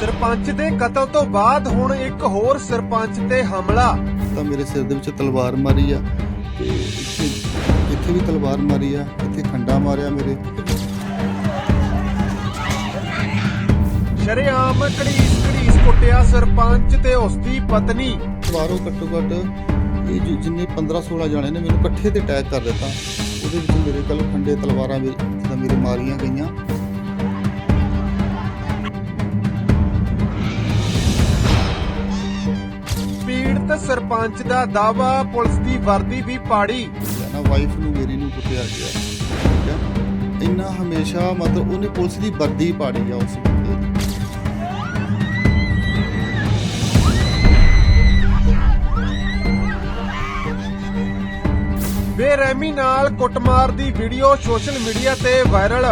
ਸਰਪੰਚ ਦੇ ਕਤਲ ਤੋਂ ਬਾਅਦ ਹੁਣ ਇੱਕ ਹੋਰ ਸਰਪੰਚ ਤੇ ਹਮਲਾ। ਤਾਂ ਮੇਰੇ ਸਿਰ ਦੇ ਵਿੱਚ ਤਲਵਾਰ ਮਾਰੀ ਆ ਤੇ ਇੱਥੇ ਇੱਥੇ ਵੀ ਤਲਵਾਰ ਮਾਰੀ ਆ ਇੱਥੇ ਖੰਡਾ ਮਾਰਿਆ ਮੇਰੇ। ਸ਼ਰੇਆਮ ਘੜੀਸ ਘੜੀਸ ਕੁੱਟਿਆ ਸਰਪੰਚ ਤੇ ਉਸ ਦੀ ਪਤਨੀ। ਬਾਹਰੋਂ ਘੱਟੋ ਘੱਟ ਇਹ ਜੋ ਜਿੰਨੇ 15 16 ਜਾਣੇ ਨੇ ਮੈਨੂੰ ਇਕੱਠੇ ਤੇ ਅਟੈਕ ਕਰ ਦਿੱਤਾ। ਉਹਦੇ ਵਿੱਚ ਮੇਰੇ ਕੋਲ ਖੰਡੇ ਤਲਵਾਰਾਂ ਮੇਰੇ ਮਾਰੀਆਂ ਗਈਆਂ। ਸਰਪੰਚ ਦਾ ਦਾਵਾ ਪੁਲਿਸ ਦੀ ਵਰਦੀ ਵੀ ਪਾੜੀ। ਨਾ ਵਾਈਫ ਨੂੰ ਮੇਰੀ ਨੂੰ ਕੁੱਟਿਆ ਗਿਆ। ਠੀਕ ਹੈ ਇੰਨਾ ਹਮੇਸ਼ਾ ਮਤਲਬ ਉਹਨੇ ਪੁਲਿਸ ਦੀ ਵਰਦੀ ਪਾੜੀ ਆ ਉਸ ਬੰਦੇ ਦੀ। ਬੇਰਹਿਮੀ ਨਾਲ ਕੁੱਟਮਾਰ ਦੀ ਵੀਡੀਓ ਸੋਸ਼ਲ ਮੀਡੀਆ ਤੇ ਵਾਇਰਲ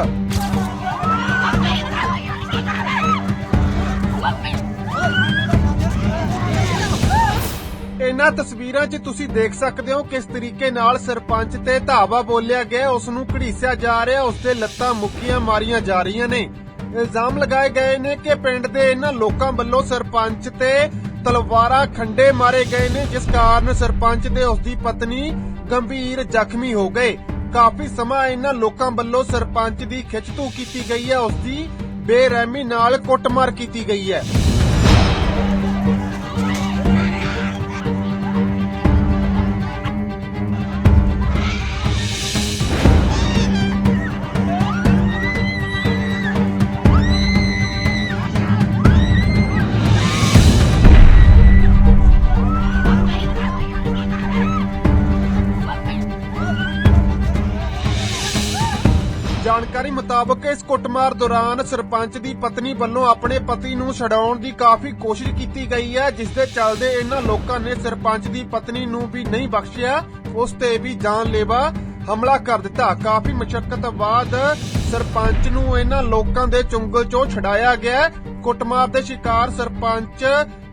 ਇਹਨਾਂ ਤਸਵੀਰਾਂ 'ਚ ਤੁਸੀਂ ਦੇਖ ਸਕਦੇ ਹੋ ਕਿਸ ਤਰੀਕੇ ਨਾਲ ਸਰਪੰਚ ਤੇ ਧਾਵਾ ਬੋਲਿਆ ਗਿਆ। ਉਸ ਨੂੰ ਘੜੀਸਿਆ ਜਾ ਰਿਹਾ, ਉਸ ਦੇ ਲੱਤਾਂ ਮੁੱਕੀਆਂ ਮਾਰੀਆਂ ਜਾ ਰਹੀਆਂ ਨੇ। ਇਲਜ਼ਾਮ ਲਗਾਏ ਗਏ ਨੇ ਕਿ ਪਿੰਡ ਦੇ ਇਹਨਾਂ ਲੋਕਾਂ ਵੱਲੋਂ ਸਰਪੰਚ ਤੇ ਤਲਵਾਰਾਂ ਖੰਡੇ ਮਾਰੇ ਗਏ ਨੇ, ਜਿਸ ਕਾਰਨ ਸਰਪੰਚ ਤੇ ਉਸ ਦੀ ਪਤਨੀ ਗੰਭੀਰ ਜ਼ਖਮੀ ਹੋ ਗਏ। ਕਾਫੀ ਸਮਾਂ ਇਹਨਾਂ ਲੋਕਾਂ ਵੱਲੋਂ ਸਰਪੰਚ ਦੀ ਖਿੱਚਤੂ ਕੀਤੀ ਗਈ ਹੈ, ਉਸ ਦੀ ਬੇਰਹਿਮੀ ਨਾਲ ਕੁੱਟਮਾਰ ਕੀਤੀ ਗਈ ਹੈ। ਮੁਤਾਬਕ ਇਸ ਕੁੱਟਮਾਰ ਦੌਰਾਨ ਸਰਪੰਚ ਦੀ ਪਤਨੀ ਵੱਲੋਂ ਆਪਣੇ ਪਤੀ ਨੂੰ ਛਡਾਉਣ ਦੀ ਕਾਫੀ ਕੋਸ਼ਿਸ਼ ਕੀਤੀ ਗਈ ਹੈ ਜਿਸ ਦੇ ਚੱਲਦੇ ਇਹਨਾਂ ਲੋਕਾਂ ਨੇ ਸਰਪੰਚ ਦੀ ਪਤਨੀ ਨੂੰ ਵੀ ਨਹੀਂ ਬਖਸ਼ਿਆ ਉਸ ਤੇ ਵੀ ਜਾਨਲੇਵਾ ਹਮਲਾ ਕਰ ਦਿੱਤਾ। ਕਾਫੀ ਮਸ਼ਕਤ ਬਾਅਦ ਸਰਪੰਚ ਨੂੰ ਇਹਨਾਂ ਲੋਕਾਂ ਦੇ ਚੁੰਗਲ ਚੋਂ ਛਡਾਇਆ ਗਿਆ ਕੁੱਟਮਾਰ ਦੇ ਸ਼ਿਕਾਰ ਸਰਪੰਚ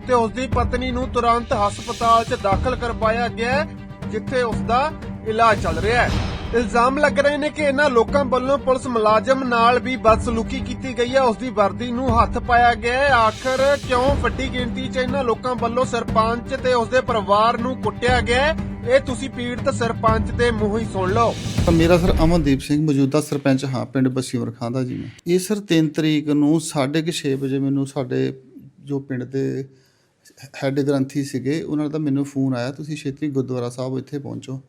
ਤੇ ਉਸ ਦੀ ਪਤਨੀ ਨੂੰ ਤੁਰੰਤ ਹਸਪਤਾਲ 'ਚ ਦਾਖਲ ਕਰਵਾਇਆ ਗਿਆ ਹੈ, ਜਿੱਥੇ ਉਸ ਦਾ ਇਲਾਜ ਚੱਲ ਰਿਹਾ ਹੈ। ਇਲਜ਼ਾਮ ਲੱਗ ਰਹੇ ਨੇ ਕਿ ਇਹਨਾਂ ਲੋਕਾਂ ਵੱਲੋਂ ਪੁਲਿਸ ਮੁਲਾਜ਼ਮ ਨਾਲ ਵੀ ਬਦਸਲੂਕੀ ਕੀਤੀ ਗਈ ਹੈ। ਉਸ ਦੀ ਵਰਦੀ ਨੂੰ ਹੱਥ ਪਾਇਆ ਗਿਆ ਹੈ। ਆਖਰ ਕਿਉਂ ਵੱਡੀ ਗਿਣਤੀ 'ਚ ਇਹਨਾਂ ਲੋਕਾਂ ਵੱਲੋਂ ਸਰਪੰਚ ਤੇ ਉਸ ਦੇ ਪਰਿਵਾਰ ਨੂੰ ਕੁੱਟਿਆ ਗਿਆ ਹੈ? ਇਹ ਤੁਸੀਂ ਪੀੜਤ ਸਰਪੰਚ ਦੇ ਮੂੰਹੋਂ ਹੀ ਸੁਣ ਲਓ। ਮੇਰਾ ਸਰ ਅਮਨਦੀਪ ਸਿੰਘ ਮੌਜੂਦਾ ਸਰਪੰਚ ਹਾਂ, ਪਿੰਡ ਬਸੀਵਰ ਖਾਂ ਦਾ ਜੀ ਮੈਂ। ਇਹ ਸਰ 3 ਤਰੀਕ ਨੂੰ 6:30 ਵਜੇ ਮੈਨੂੰ ਸਾਡੇ ਜੋ ਪਿੰਡ ਦੇ ਹੈੱਡ ਗ੍ਰੰਥੀ ਸੀਗੇ, ਉਹਨਾਂ ਦਾ ਮੈਨੂੰ ਫੋਨ ਆਇਆ। ਤੁਸੀਂ ਛੇਤੀ ਗੁਰਦੁਆਰਾ ਸਾਹਿਬ ਇੱਥੇ ਪਹੁੰਚੋ।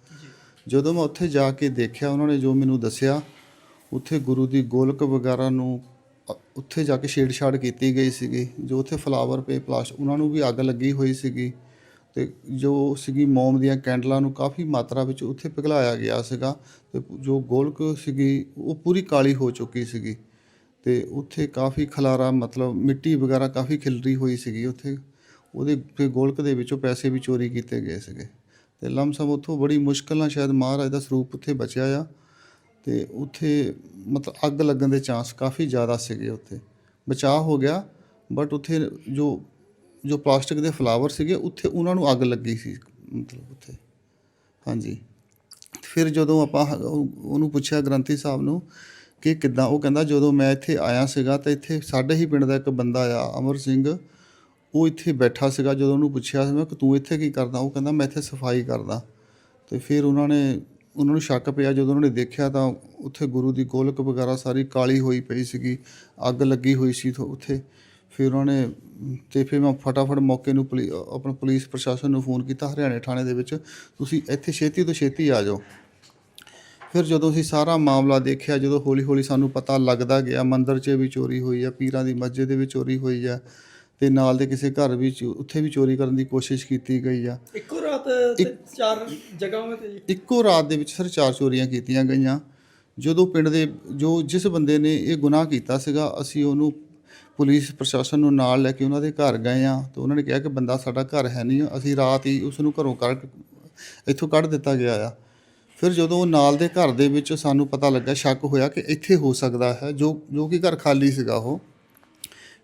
ਜਦੋਂ ਮੈਂ ਉੱਥੇ ਜਾ ਕੇ ਦੇਖਿਆ, ਉਹਨਾਂ ਨੇ ਜੋ ਮੈਨੂੰ ਦੱਸਿਆ, ਉੱਥੇ ਗੁਰੂ ਦੀ ਗੋਲਕ ਵਗੈਰਾ ਨੂੰ ਉੱਥੇ ਜਾ ਕੇ ਛੇੜਛਾੜ ਕੀਤੀ ਗਈ ਸੀਗੀ। ਜੋ ਉੱਥੇ ਫਲਾਵਰ ਪੇ ਪਲਾਸ, ਉਹਨਾਂ ਨੂੰ ਵੀ ਅੱਗ ਲੱਗੀ ਹੋਈ ਸੀਗੀ ਤੇ ਜੋ ਸੀਗੀ ਮੋਮ ਦੀਆਂ ਕੈਂਡਲਾਂ ਨੂੰ ਕਾਫੀ ਮਾਤਰਾ ਵਿੱਚ ਉੱਥੇ ਪਿਘਲਾਇਆ ਗਿਆ ਸੀਗਾ ਤੇ ਜੋ ਗੋਲਕ ਸੀਗੀ, ਉਹ ਪੂਰੀ ਕਾਲੀ ਹੋ ਚੁੱਕੀ ਸੀਗੀ ਤੇ ਉੱਥੇ ਕਾਫੀ ਖਲਾਰਾ, ਮਤਲਬ ਮਿੱਟੀ ਵਗੈਰਾ ਕਾਫੀ ਖਿਲਰੀ ਹੋਈ ਸੀਗੀ ਉੱਥੇ। ਉਹਦੇ, ਫਿਰ ਗੋਲਕ ਦੇ ਵਿੱਚੋਂ ਪੈਸੇ ਵੀ ਚੋਰੀ ਕੀਤੇ ਗਏ ਸੀਗੇ। ਤੇ ਲਮਸਮ ਉੱਥੋਂ ਬੜੀ ਮੁਸ਼ਕਲ ਨਾਲ ਸ਼ਾਇਦ ਮਹਾਰਾਜ ਦਾ ਸਰੂਪ ਉੱਥੇ ਬਚਿਆ ਆ। ਤੇ ਉੱਥੇ ਮਤਲਬ ਅੱਗ ਲੱਗਣ ਦੇ ਚਾਂਸ ਕਾਫੀ ਜ਼ਿਆਦਾ ਸੀਗੇ ਉੱਥੇ। ਬਚਾਅ ਹੋ ਗਿਆ ਬਟ ਉੱਥੇ ਜੋ ਜੋ ਪਲਾਸਟਿਕ ਦੇ ਫਲਾਵਰ ਸੀਗੇ, ਉੱਥੇ ਉਹਨਾਂ ਨੂੰ ਅੱਗ ਲੱਗੀ ਸੀ, ਮਤਲਬ ਉੱਥੇ। ਹਾਂਜੀ। ਫਿਰ ਜਦੋਂ ਆਪਾਂ ਉਹਨੂੰ ਪੁੱਛਿਆ ਗ੍ਰੰਥੀ ਸਾਹਿਬ ਨੂੰ ਕਿ ਕਿੱਦਾਂ, ਉਹ ਕਹਿੰਦਾ ਜਦੋਂ ਮੈਂ ਇੱਥੇ ਆਇਆ ਸੀਗਾ ਤਾਂ ਇੱਥੇ ਸਾਡੇ ਹੀ ਪਿੰਡ ਦਾ ਇੱਕ ਬੰਦਾ ਆ, ਅਮਰ ਸਿੰਘ ਉਹ ਇੱਥੇ ਬੈਠਾ ਸੀਗਾ, ਜਦੋਂ ਉਹਨੂੰ ਪੁੱਛਿਆ ਸੀ, ਮੈਂ ਕਿ ਤੂੰ ਇੱਥੇ ਕੀ ਕਰਦਾ? ਉਹ ਕਹਿੰਦਾ, ਮੈਂ ਇੱਥੇ ਸਫ਼ਾਈ ਕਰਦਾ। ਤੇ ਫਿਰ ਉਹਨਾਂ ਨੇ, ਉਹਨਾਂ ਨੂੰ ਸ਼ੱਕ ਪਿਆ, ਜਦੋਂ ਉਹਨਾਂ ਨੇ ਦੇਖਿਆ ਤਾਂ ਉੱਥੇ ਗੁਰੂ ਦੀ ਗੋਲਕ ਵਗੈਰਾ ਸਾਰੀ ਕਾਲੀ ਹੋਈ ਪਈ ਸੀਗੀ, ਅੱਗ ਲੱਗੀ ਹੋਈ ਸੀ ਥੋ- ਉੱਥੇ। ਫਿਰ ਉਹਨਾਂ ਨੇ, ਤੇ ਫਿਰ ਮੈਂ ਫਟਾਫਟ ਮੌਕੇ ਨੂੰ ਪੁਲੀ- ਆਪਣਾ ਪੁਲਿਸ ਪ੍ਰਸ਼ਾਸਨ ਨੂੰ ਫੋਨ ਕੀਤਾ ਹਰਿਆਣੇ ਥਾਣੇ ਦੇ ਵਿੱਚ, ਤੁਸੀਂ ਇੱਥੇ ਛੇਤੀ ਤੋਂ ਛੇਤੀ ਆ ਜਾਓ। ਫਿਰ ਜਦੋਂ ਅਸੀਂ ਸਾਰਾ ਮਾਮਲਾ ਦੇਖਿਆ, ਜਦੋਂ ਹੌਲੀ ਹੌਲੀ ਸਾਨੂੰ ਪਤਾ ਲੱਗਦਾ ਗਿਆ, ਮੰਦਰ 'ਚ ਵੀ ਚੋਰੀ ਹੋਈ ਆ, ਪੀਰਾਂ ਦੀ ਮਸਜਿਦ ਦੇ ਵਿੱਚ ਚੋਰੀ ਹੋਈ ਆ ਤੇ ਨਾਲ ਦੇ ਕਿਸੇ ਘਰ ਵਿੱਚ ਉੱਥੇ ਵੀ ਚੋਰੀ ਕਰਨ ਦੀ ਕੋਸ਼ਿਸ਼ ਕੀਤੀ ਗਈ ਆ। ਇੱਕੋ ਰਾਤ ਚਾਰ ਜਗ੍ਹਾਵਾਂ ਤੇ ਜੀ। ਇੱਕੋ ਰਾਤ ਦੇ ਵਿੱਚ ਸਰ ਚਾਰ ਚੋਰੀਆਂ ਕੀਤੀਆਂ ਗਈਆਂ। ਜਦੋਂ ਪਿੰਡ ਦੇ ਜੋ ਜਿਸ ਬੰਦੇ ਨੇ ਇਹ ਗੁਨਾਹ ਕੀਤਾ ਸੀਗਾ ਅਸੀਂ ਉਹਨੂੰ ਪੁਲਿਸ ਪ੍ਰਸ਼ਾਸਨ ਨੂੰ ਨਾਲ ਲੈ ਕੇ ਉਹਨਾਂ ਦੇ ਘਰ ਗਏ ਆ। ਤੇ ਉਹਨਾਂ ਨੇ ਕਿਹਾ ਕਿ ਬੰਦਾ ਸਾਡਾ ਘਰ ਹੈ ਨਹੀਂ ਅਸੀਂ ਰਾਤ ਹੀ ਉਸ ਨੂੰ ਘਰੋਂ ਕੱਢ ਇੱਥੋਂ ਕੱਢ ਦਿੱਤਾ ਗਿਆ ਆ। ਫਿਰ ਜਦੋਂ ਉਹ ਨਾਲ ਦੇ ਘਰ ਦੇ ਵਿੱਚ ਸਾਨੂੰ ਪਤਾ ਲੱਗਾ ਸ਼ੱਕ ਹੋਇਆ ਕਿ ਇੱਥੇ ਹੋ ਸਕਦਾ ਹੈ ਜੋ ਜੋ ਕਿ ਘਰ ਖਾਲੀ ਸੀਗਾ ਉਹ।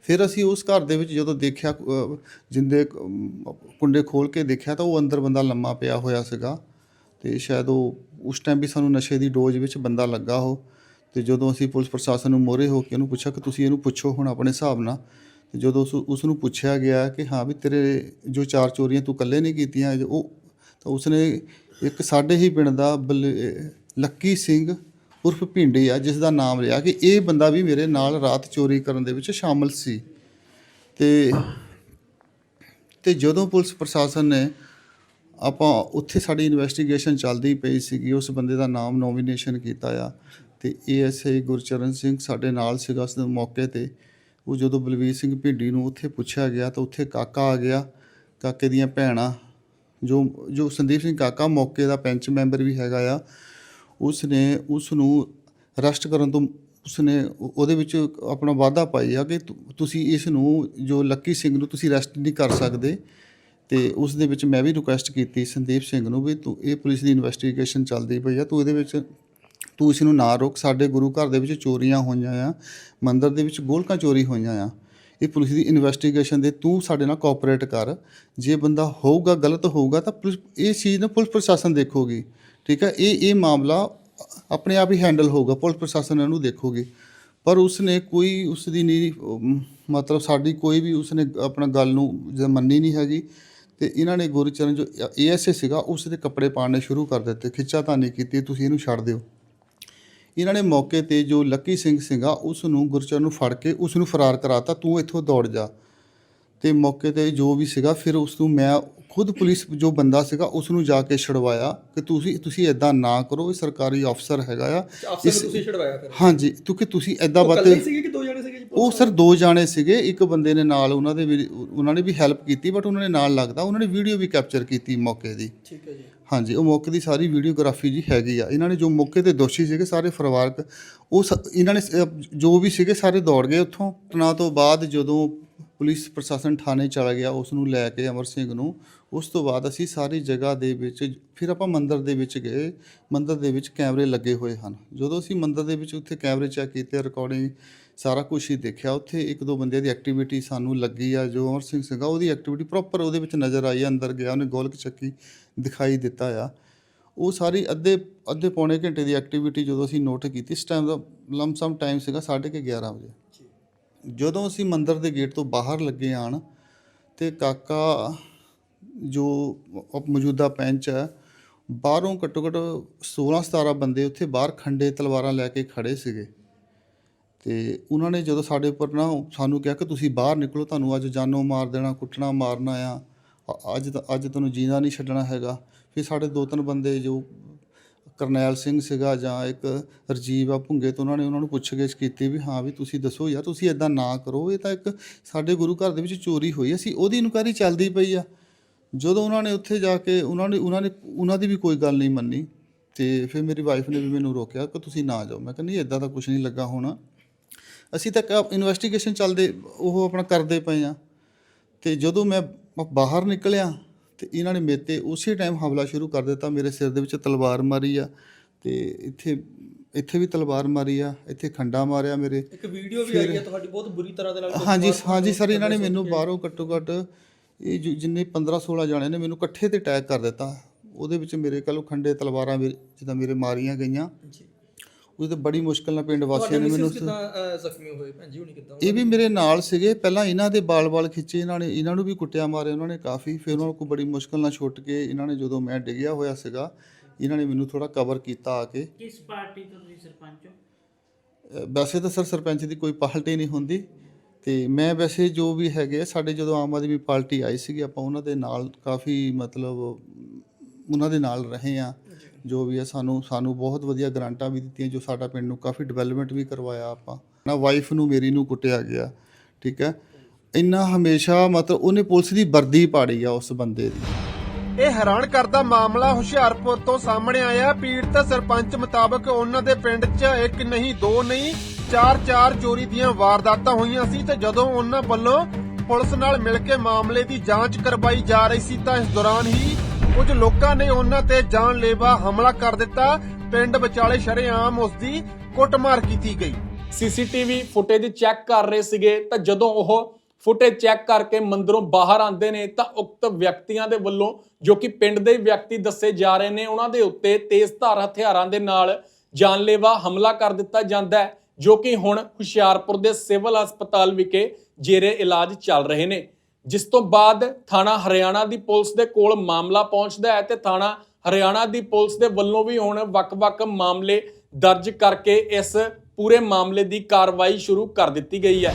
ਫਿਰ ਅਸੀਂ ਉਸ ਘਰ ਦੇ ਵਿੱਚ ਜਦੋਂ ਦੇਖਿਆ ਜਿੰਦੇ ਕੁੰਡੇ ਖੋਲ ਕੇ ਦੇਖਿਆ ਤਾਂ ਉਹ ਅੰਦਰ ਬੰਦਾ ਲੰਮਾ ਪਿਆ ਹੋਇਆ ਸੀਗਾ ਤੇ ਸ਼ਾਇਦ ਉਹ ਉਸ ਟਾਈਮ ਵੀ ਸਾਨੂੰ ਨਸ਼ੇ ਦੀ ਡੋਜ਼ ਵਿੱਚ ਬੰਦਾ ਲੱਗਾ ਹੋ ਤੇ ਜਦੋਂ ਅਸੀਂ ਪੁਲਿਸ ਪ੍ਰਸ਼ਾਸਨ ਨੂੰ ਮੋਰੇ ਹੋ ਕੇ ਉਹਨੂੰ ਪੁੱਛਿਆ ਕਿ ਤੁਸੀਂ ਇਹਨੂੰ ਪੁੱਛੋ ਹੁਣ ਆਪਣੇ ਹਿਸਾਬ ਨਾਲ, ਤੇ ਜਦੋਂ ਉਸ ਉਸ ਨੂੰ ਪੁੱਛਿਆ ਗਿਆ ਕਿ ਹਾਂ ਵੀ ਤੇਰੇ ਜੋ ਚਾਰ ਚੋਰੀਆਂ ਤੂੰ ਇਕੱਲੇ ਨਹੀਂ ਕੀਤੀਆਂ, ਉਹ ਤਾਂ ਉਸਨੇ ਇੱਕ ਸਾਡੇ ਹੀ ਪਿੰਡ ਦਾ ਬਲ- ਲੱਕੀ ਸਿੰਘ ਉਰਫ ਭਿੰਡੀ ਆ ਜਿਸ ਦਾ ਨਾਮ ਰਿਹਾ ਕਿ ਇਹ ਬੰਦਾ ਵੀ ਮੇਰੇ ਨਾਲ ਰਾਤ ਚੋਰੀ ਕਰਨ ਦੇ ਵਿੱਚ ਸ਼ਾਮਲ ਸੀ। ਤੇ ਤੇ ਜਦੋਂ ਪੁਲਿਸ ਪ੍ਰਸ਼ਾਸਨ ਨੇ ਆਪਾਂ ਉੱਥੇ ਸਾਡੀ ਇਨਵੈਸਟੀਗੇਸ਼ਨ ਚੱਲਦੀ ਪਈ ਸੀਗੀ, ਉਸ ਬੰਦੇ ਦਾ ਨਾਮ ਨੋਮੀਨੇਸ਼ਨ ਕੀਤਾ ਆ ਤੇ ਏਐਸਆਈ ਗੁਰਚਰਨ ਸਿੰਘ ਸਾਡੇ ਨਾਲ ਸੀਗਾ ਉਸ ਮੌਕੇ ਤੇ। ਉਹ ਜਦੋਂ ਬਲਵੀਰ ਸਿੰਘ ਭਿੰਡੀ ਨੂੰ ਉੱਥੇ ਪੁੱਛਿਆ ਗਿਆ ਤਾਂ ਉੱਥੇ ਕਾਕਾ ਆ ਗਿਆ, ਕਾਕੇ ਦੀਆਂ ਭੈਣਾਂ, ਜੋ ਜੋ ਸੰਦੀਪ ਸਿੰਘ ਕਾਕਾ ਮੌਕੇ ਦਾ ਪੈਂਚ ਮੈਂਬਰ ਵੀ ਹੈਗਾ ਆ ਉਸ ਨੇ ਉਸ ਨੂੰ ਅਰੈਸਟ ਕਰਨ ਤੋਂ ਉਸਨੇ ਉਹ- ਉਹਦੇ ਵਿੱਚ ਆਪਣਾ ਵਾਅਦਾ ਪਾਈ ਆ ਕਿ ਤੁ- ਤੁਸੀਂ ਇਸ ਨੂੰ ਜੋ ਲੱਕੀ ਸਿੰਘ ਨੂੰ ਤੁਸੀਂ ਅਰੈਸਟ ਨਹੀਂ ਕਰ ਸਕਦੇ ਤੇ ਉਸ ਦੇ ਵਿੱਚ ਮੈਂ ਵੀ ਰਿਕੁਐਸਟ ਕੀਤੀ ਸੰਦੀਪ ਸਿੰਘ ਨੂੰ ਵੀ ਤੂੰ, ਇਹ ਪੁਲਿਸ ਦੀ ਇਨਵੈਸਟੀਗੇਸ਼ਨ ਚੱਲਦੀ ਪਈ ਆ, ਤੂੰ ਇਹਦੇ ਵਿੱਚ, ਤੂੰ ਇਸ ਨੂੰ ਨਾ ਰੋਕ, ਸਾਡੇ ਗੁਰੂ ਘਰ ਦੇ ਵਿੱਚ ਚੋਰੀਆਂ ਹੋਈਆਂ ਆ, ਮੰਦਿਰ ਦੇ ਵਿੱਚ ਗੋਲਕਾਂ ਚੋਰੀ ਹੋਈਆਂ ਆ, ਇਹ ਪੁਲਿਸ ਦੀ ਇਨਵੈਸਟੀਗੇਸ਼ਨ ਦੇ ਤੂੰ ਸਾਡੇ ਨਾਲ ਕੋਆਪਰੇਟ ਕਰ, ਜੇ ਬੰਦਾ ਹੋਊਗਾ, ਗਲਤ ਹੋਊਗਾ ਤਾਂ ਪੁਲਿਸ ਇਹ ਚੀਜ਼ ਨੂੰ ਪੁਲਿਸ ਪ੍ਰਸ਼ਾਸਨ ਦੇਖੋਗੀ। ਠੀਕ ਹੈ? ਇਹ ਇਹ ਮਾਮਲਾ ਆਪਣੇ ਆਪ ਹੀ ਹੈਂਡਲ ਹੋਊਗਾ, ਪੁਲਿਸ ਪ੍ਰਸ਼ਾਸਨ ਇਹਨੂੰ ਦੇਖੋਗੇ। ਪਰ ਉਸਨੇ ਕੋਈ ਉਸ ਦੀ ਨਹੀਂ ਮਤਲਬ ਸਾਡੀ ਕੋਈ ਵੀ ਉਸਨੇ ਆਪਣਾ ਗੱਲ ਨੂੰ ਮੰਨੀ ਨਹੀਂ ਹੈਗੀ। ਤੇ ਇਹਨਾਂ ਨੇ ਗੁਰਚਰਨ ਜੋ ਏਐਸਏ ਸੀਗਾ ਉਸ ਦੇ ਕੱਪੜੇ ਪਾੜਨੇ ਸ਼ੁਰੂ ਕਰ ਦਿੱਤੇ। ਖਿੱਚਾ ਤਾਂ ਨਹੀਂ ਕੀਤੀ, ਤੁਸੀਂ ਇਹਨੂੰ ਛੱਡ ਦਿਓ। ਇਹਨਾਂ ਨੇ ਮੌਕੇ ਤੇ ਜੋ ਲੱਕੀ ਸਿੰਘ ਸੀਗਾ ਉਸ ਨੂੰ ਗੁਰਚਰਨ ਨੂੰ ਫੜ ਕੇ ਉਸ ਨੂੰ ਫਰਾਰ ਕਰਾਤਾ, ਤੂੰ ਇੱਥੋਂ ਦੌੜ ਜਾ। ਤੇ ਮੌਕੇ ਤੇ ਜੋ ਵੀ ਸੀਗਾ ਫਿਰ ਉਸ ਨੂੰ ਮੈਂ ਖੁਦ ਪੁਲਿਸ ਜੋ ਬੰਦਾ ਸੀਗਾ ਉਸ ਨੂੰ ਜਾ ਕੇ ਛਡਵਾਇਆ ਕਿ ਤੁਸੀਂ ਤੁਸੀਂ ਐਦਾਂ ਨਾ ਕਰੋ ਇਹ ਸਰਕਾਰੀ ਅਫਸਰ ਹੈਗਾ ਆ। ਨੂੰ ਤੁਸੀਂ ਛਡਵਾਇਆ ਫਿਰ? ਹਾਂਜੀ ਕਿਉਂਕਿ ਤੁਸੀਂ ਐਦਾਂ ਬਾਤ ਸੀਗੇ ਕਿ ਦੋ ਜਣੇ ਸੀਗੇ ਉਹ ਸਰ ਦੋ ਜਾਣੇ ਸੀਗੇ ਇੱਕ ਬੰਦੇ ਨੇ ਨਾਲ ਉਹਨਾਂ ਦੇ ਵੀ- ਉਹਨਾਂ ਨੇ ਵੀ ਹੈਲਪ ਕੀਤੀ ਬਟ ਉਹਨਾਂ ਨੇ ਨਾਲ ਲੱਗਦਾ ਉਹਨਾਂ ਨੇ ਵੀਡੀਓ ਵੀ ਕੈਪਚਰ ਕੀਤੀ ਮੌਕੇ ਦੀ। ਠੀਕ ਹੈ ਜੀ। ਹਾਂਜੀ ਉਹ ਮੌਕੇ ਦੀ ਸਾਰੀ ਵੀਡੀਓਗ੍ਰਾਫੀ ਜੀ ਹੈਗੀ ਆ। ਇਹਨਾਂ ਨੇ ਜੋ ਮੌਕੇ ਤੇ ਦੋਸ਼ੀ ਸੀਗੇ ਸਾਰੇ ਪਰਿਵਾਰਕ ਉਹ ਇਹਨਾਂ ਨੇ ਜੋ ਵੀ ਸੀਗੇ ਸਾਰੇ ਦੌੜ ਗਏ ਉੱਥੋਂ। ਘਟਨਾ ਤੋਂ ਬਾਅਦ ਜਦੋਂ ਪੁਲਿਸ ਪ੍ਰਸ਼ਾਸਨ ਥਾਣੇ ਚਲਾ ਗਿਆ ਉਸ ਨੂੰ ਲੈ ਕੇ ਅਮਰ ਸਿੰਘ ਨੂੰ। ਉਸ ਤੋਂ ਬਾਅਦ ਅਸੀਂ ਸਾਰੀ ਜਗ੍ਹਾ ਦੇ ਵਿੱਚ, ਫਿਰ ਆਪਾਂ ਮੰਦਿਰ ਦੇ ਵਿੱਚ ਗਏ। ਮੰਦਿਰ ਦੇ ਵਿੱਚ ਕੈਮਰੇ ਲੱਗੇ ਹੋਏ ਹਨ। ਜਦੋਂ ਅਸੀਂ ਮੰਦਿਰ ਦੇ ਵਿੱਚ ਉੱਥੇ ਕੈਮਰੇ ਚੈੱਕ ਕੀਤੇ ਰਿਕਾਰਡਿੰਗ ਸਾਰਾ ਕੁਝ ਹੀ ਦੇਖਿਆ, ਉੱਥੇ ਇੱਕ ਦੋ ਬੰਦਿਆਂ ਦੀ ਐਕਟੀਵਿਟੀ ਸਾਨੂੰ ਲੱਗੀ ਆ, ਜੋ ਅਮਰ ਸਿੰਘ ਸੀਗਾ, ਉਹਦੀ ਐਕਟੀਵਿਟੀ ਪ੍ਰੋਪਰ ਉਹਦੇ ਵਿੱਚ ਨਜ਼ਰ ਆਈ ਆ ਅੰਦਰ ਗਿਆ, ਉਹਨੇ ਗੋਲਕ ਚੱਕੀ ਦਿਖਾਈ ਦਿੱਤਾ ਆ। ਉਹ ਸਾਰੀ ਅੱਧੇ ਅੱਧੇ ਪੌਣੇ ਘੰਟੇ ਦੀ ਐਕਟੀਵਿਟੀ ਜਦੋਂ ਅਸੀਂ ਨੋਟ ਕੀਤੀ, ਇਸ ਟਾਈਮ ਦਾ ਲਮਸਮ ਟਾਈਮ ਸੀਗਾ 11:30 ਵਜੇ। ਜਦੋਂ ਅਸੀਂ ਮੰਦਿਰ ਦੇ ਗੇਟ ਤੋਂ ਬਾਹਰ ਲੱਗੇ ਆਣ ਤੇ ਕਾਕਾ ਜੋ ਮੌਜੂਦਾ ਪੈਂਚ ਹੈ, ਬਾਹਰੋਂ ਘੱਟੋ ਘੱਟ 16 17 ਬੰਦੇ ਉੱਥੇ ਬਾਹਰ ਖੰਡੇ ਤਲਵਾਰਾਂ ਲੈ ਕੇ ਖੜੇ ਸੀਗੇ। ਤੇ ਉਹਨਾਂ ਨੇ ਜਦੋਂ ਸਾਡੇ ਉੱਪਰ ਨਾ ਸਾਨੂੰ ਕਿਹਾ ਕਿ ਤੁਸੀਂ ਬਾਹਰ ਨਿਕਲੋ, ਤੁਹਾਨੂੰ ਅੱਜ ਜਾਨੋਂ ਮਾਰ ਦੇਣਾ, ਕੁੱਟਣਾ, ਮਾਰਨਾ ਆ ਅੱਜ ਤਾਂ- ਅੱਜ ਤੁਹਾਨੂੰ ਜੀਣਾ ਨਹੀਂ ਛੱਡਣਾ ਹੈਗਾ। ਫਿਰ ਸਾਡੇ ਦੋ ਤਿੰਨ ਬੰਦੇ ਜੋ ਕਰਨੈਲ ਸਿੰਘ ਸੀਗਾ ਜਾਂ ਇੱਕ ਰਜੀਵ ਆ ਭੁੰਗੇ ਤੋਂ ਉਹਨਾਂ ਨੇ ਉਹਨਾਂ ਨੂੰ ਪੁੱਛਗਿੱਛ ਕੀਤੀ ਵੀ ਹਾਂ ਵੀ ਤੁਸੀਂ ਦੱਸੋ ਯਾਰ, ਤੁਸੀਂ ਇਦਾਂ ਨਾ ਕਰੋ, ਇਹ ਤਾਂ ਇੱਕ ਸਾਡੇ ਗੁਰੂ ਘਰ ਦੇ ਵਿੱਚ ਚੋਰੀ ਹੋਈ ਅਸੀਂ ਉਹਦੀ ਇਨਕੁਆਇਰੀ ਚੱਲਦੀ ਪਈ ਆ। ਜਦੋਂ ਉਹਨਾਂ ਨੇ ਉੱਥੇ ਜਾ ਕੇ ਉਹਨਾਂ ਨੇ ਉਹਨਾਂ ਨੇ, ਉਹਨਾਂ ਦੀ ਵੀ ਕੋਈ ਗੱਲ ਨਹੀਂ ਮੰਨੀ ਤੇ ਫਿਰ ਮੇਰੀ ਵਾਈਫ ਨੇ ਵੀ ਮੈਨੂੰ ਰੋਕਿਆ ਕਿ ਤੁਸੀਂ ਨਾ ਜਾਓ। ਮੈਂ ਕਹਿੰਦੀ ਇਦਾਂ ਦਾ ਕੁਝ ਨਹੀਂ ਲੱਗਾ ਹੋਣਾ। ਅਸੀਂ ਤਾਂ ਇਨਵੈਸਟੀਗੇਸ਼ਨ ਚੱਲਦੇ, ਉਹ ਆਪਣਾ ਕਰਦੇ ਪਏ ਆ। ਤੇ ਜਦੋਂ ਮੈਂ ਬਾਹਰ ਨਿਕਲਿਆ ਤੇ ਇਹਨਾਂ ਨੇ ਮੇਰੇ ਤੇ ਉਸੇ ਟਾਈਮ ਹਮਲਾ ਸ਼ੁਰੂ ਕਰ ਦਿੱਤਾ। ਮੇਰੇ ਸਿਰ ਦੇ ਵਿੱਚ ਤਲਵਾਰ ਮਾਰੀ ਆ ਤੇ ਇੱਥੇ ਇੱਥੇ ਵੀ ਤਲਵਾਰ ਮਾਰੀ ਆ ਇੱਥੇ ਖੰਡਾ ਮਾਰਿਆ ਮੇਰੇ। ਇੱਕ ਵੀਡੀਓ ਵੀ ਆਈ ਹੈ ਤੁਹਾਡੀ ਬਹੁਤ ਬੁਰੀ ਤਰ੍ਹਾਂ ਦੇ ਨਾਲ ਹਾਂਜੀ ਹਾਂਜੀ ਸਰ ਇਹਨਾਂ ਨੇ ਮੈਨੂੰ ਬਾਹਰੋਂ ਘੱਟੋ ਘੱਟ ਇਹ ਜੋ- ਜਿੰਨੇ 15 16 ਜਾਣੇ ਨੇ ਮੈਨੂੰ ਇਕੱਠੇ ਤੇ ਅਟੈਕ ਕਰ ਦਿੱਤਾ। ਉਹਦੇ ਵਿੱਚ ਮੇਰੇ ਕੋਲੋਂ ਖੰਡੇ ਤਲਵਾਰਾਂ ਜਿੱਦਾਂ ਮੇਰੇ ਮਾਰੀਆਂ ਗਈਆਂ। ਜੀ। ਉਹਦੇ ਤੇ ਬੜੀ ਮੁਸ਼ਕਲ ਨਾਲ ਪਿੰਡ ਵਾਸੀਆਂ ਨੇ ਮੈਨੂੰ ਕਿਦਾਂ ਜ਼ਖਮੀ ਹੋਏ ਭੈਣ ਜੀ ਹੁਣੀ ਕਿਦਾਂ ਇਹ ਵੀ ਮੇਰੇ ਨਾਲ ਸੀਗੇ ਪਹਿਲਾਂ ਇਹਨਾਂ ਦੇ ਬਾਲ-ਬਾਲ ਖਿੱਚੇ ਇਹਨਾਂ ਨੇ ਇਹਨਾਂ ਨੂੰ ਵੀ ਕੁੱਟਿਆ ਮਾਰੇ ਉਹਨਾਂ ਨੇ ਕਾਫੀ ਫਿਰ ਉਹਨਾਂ ਕੋਲ ਬੜੀ ਮੁਸ਼ਕਲ ਨਾਲ ਛੁੱਟ ਕੇ ਇਹਨਾਂ ਨੇ ਜਦੋਂ ਮੈਂ ਡਿੱਗਿਆ ਹੋਇਆ ਸੀਗਾ ਇਹਨਾਂ ਨੇ ਮੈਨੂੰ ਥੋੜਾ ਕਵਰ ਕੀਤਾ ਆ ਕੇ। ਕਿਸ ਪਾਰਟੀ ਤੋਂ ਤੁਸੀਂ ਸਰਪੰਚ ਹੋ? ਵੈਸੇ ਤਾਂ ਸਰ ਸਰਪੰਚ ਦੀ ਕੋਈ ਪਾਰਟੀ ਨਹੀਂ ਹੁੰਦੀ ਤੇ ਮੈਂ ਵੈਸੇ ਜੋ ਵੀ ਹੈਗੇ ਆ, ਸਾਡੇ ਜਦੋਂ ਆਮ ਆਦਮੀ ਪਾਰਟੀ ਆਈ ਸੀਗੀ ਆਪਾਂ ਉਹਨਾਂ ਦੇ ਨਾਲ ਕਾਫੀ ਮਤਲਬ ਉਹਨਾਂ ਦੇ ਨਾਲ ਰਹੇ ਆ। ਜੋ ਵੀ ਹੈ, ਸਾਨੂੰ ਸਾਨੂੰ ਬਹੁਤ ਵਧੀਆ ਗ੍ਰਾਂਟਾਂ ਵੀ ਦਿੱਤੀਆਂ, ਜੋ ਸਾਡਾ ਪਿੰਡ ਨੂੰ ਕਾਫੀ ਡਿਵੈਲਪਮੈਂਟ ਵੀ ਕਰਵਾਇਆ ਆਪਾਂ। ਨਾ ਵਾਈਫ ਨੂੰ, ਮੇਰੀ ਨੂੰ ਕੁੱਟਿਆ ਗਿਆ, ਠੀਕ ਹੈ? ਇੰਨਾ ਹਮੇਸ਼ਾ ਮਤਲਬ ਉਹਨੇ ਪੁਲਿਸ ਦੀ ਵਰਦੀ ਪਾੜੀ ਆ ਉਸ ਬੰਦੇ ਦੀ। ਇਹ ਹੈਰਾਨ ਕਰਦਾ ਮਾਮਲਾ ਹੁਸ਼ਿਆਰਪੁਰ ਤੋਂ ਸਾਹਮਣੇ ਆਇਆ। ਪੀੜਤ ਸਰਪੰਚ ਮੁਤਾਬਕ ਉਹਨਾਂ ਦੇ ਪਿੰਡ 'ਚ ਇੱਕ ਨਹੀਂ, ਦੋ ਨਹੀਂ, ਚਾਰ ਚਾਰ ਚੋਰੀ ਦੀਆਂ ਵਾਰਦਾਤਾਂ ਹੋਈਆਂ ਸੀ ਤੇ ਜਦੋਂ ਉਹਨਾਂ ਵੱਲੋਂ ਪੁਲਿਸ ਨਾਲ ਮਿਲ ਕੇ ਮਾਮਲੇ ਦੀ ਜਾਂਚ ਕਰਵਾਈ ਜਾ ਰਹੀ ਸੀ ਤਾਂ ਇਸ ਦੌਰਾਨ ਹੀ ਕੁਝ ਲੋਕਾਂ ਨੇ ਉਹਨਾਂ ਤੇ ਜਾਨਲੇਵਾ ਹਮਲਾ ਕਰ ਦਿੱਤਾ। ਪਿੰਡ ਵਿਚਾਲੇ ਸ਼ਰੇਆਮ ਉਸ ਦੀ ਕੁੱਟਮਾਰ ਕੀਤੀ ਗਈ। ਸੀਸੀਟੀਵੀ ਫੁਟੇਜ ਚੈੱਕ ਕਰ ਰਹੇ ਸੀਗੇ ਤਾਂ ਜਦੋਂ ਉਹ ਫੁਟੇਜ ਚੈੱਕ ਕਰਕੇ ਮੰਦਰੋਂ ਬਾਹਰ ਆਉਂਦੇ ਨੇ ਤਾਂ ਉਕਤ ਵਿਅਕਤੀਆਂ ਦੇ ਵੱਲੋਂ, ਜੋ ਕਿ ਪਿੰਡ ਦੇ ਵਿਅਕਤੀ ਦੱਸੇ ਜਾ ਰਹੇ ਨੇ, ਉਹਨਾਂ ਦੇ ਉੱਤੇ ਤੇਜ਼ ਧਾਰ ਹਥਿਆਰਾਂ ਦੇ ਨਾਲ ਜਾਨਲੇਵਾ ਹਮਲਾ ਕਰ ਦਿੱਤਾ ਜਾਂਦਾ ਹੈ, ਜੋ ਕਿ ਹੁਣ ਹੁਸ਼ਿਆਰਪੁਰ ਦੇ ਸਿਵਲ ਹਸਪਤਾਲ ਵਿਖੇ ਜੇਰੇ ਇਲਾਜ ਚੱਲ ਰਹੇ ਨੇ। ਜਿਸ ਤੋਂ ਬਾਅਦ ਥਾਣਾ ਹਰਿਆਣਾ ਦੀ ਪੁਲਿਸ ਦੇ ਕੋਲ ਮਾਮਲਾ ਪਹੁੰਚਦਾ ਹੈ ਤੇ ਥਾਣਾ ਹਰਿਆਣਾ ਦੀ ਪੁਲਿਸ ਦੇ ਵੱਲੋਂ ਵੀ ਹੁਣ ਵੱਖ-ਵੱਖ ਮਾਮਲੇ ਦਰਜ ਕਰਕੇ ਇਸ ਪੂਰੇ ਮਾਮਲੇ ਦੀ ਕਾਰਵਾਈ ਸ਼ੁਰੂ ਕਰ ਦਿੱਤੀ ਗਈ ਹੈ।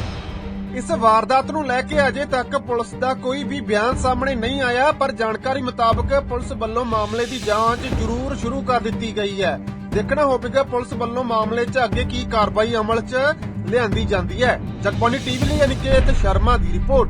ਇਸ ਵਾਰਦਾਤ ਨੂੰ ਲੈ ਕੇ ਅਜੇ ਤੱਕ ਪੁਲਿਸ ਦਾ ਕੋਈ ਵੀ ਬਿਆਨ ਸਾਹਮਣੇ ਨਹੀਂ ਆਇਆ, ਪਰ ਜਾਣਕਾਰੀ ਮੁਤਾਬਕ ਪੁਲਿਸ ਵੱਲੋਂ ਮਾਮਲੇ ਦੀ ਜਾਂਚ ਜ਼ਰੂਰ ਸ਼ੁਰੂ ਕਰ ਦਿੱਤੀ ਗਈ ਹੈ। ਦੇਖਣਾ ਹੋਵੇਗਾ ਪੁਲਿਸ ਵੱਲੋਂ ਮਾਮਲੇ 'ਚ ਅੱਗੇ ਕੀ ਕਾਰਵਾਈ ਅਮਲ 'ਚ ਲਿਆਂਦੀ ਜਾਂਦੀ ਹੈ। ਜਗਬਾਨੀ ਟੀਵੀ ਲਈ ਅਨਿਕੇਤ ਸ਼ਰਮਾ ਦੀ ਰਿਪੋਰਟ।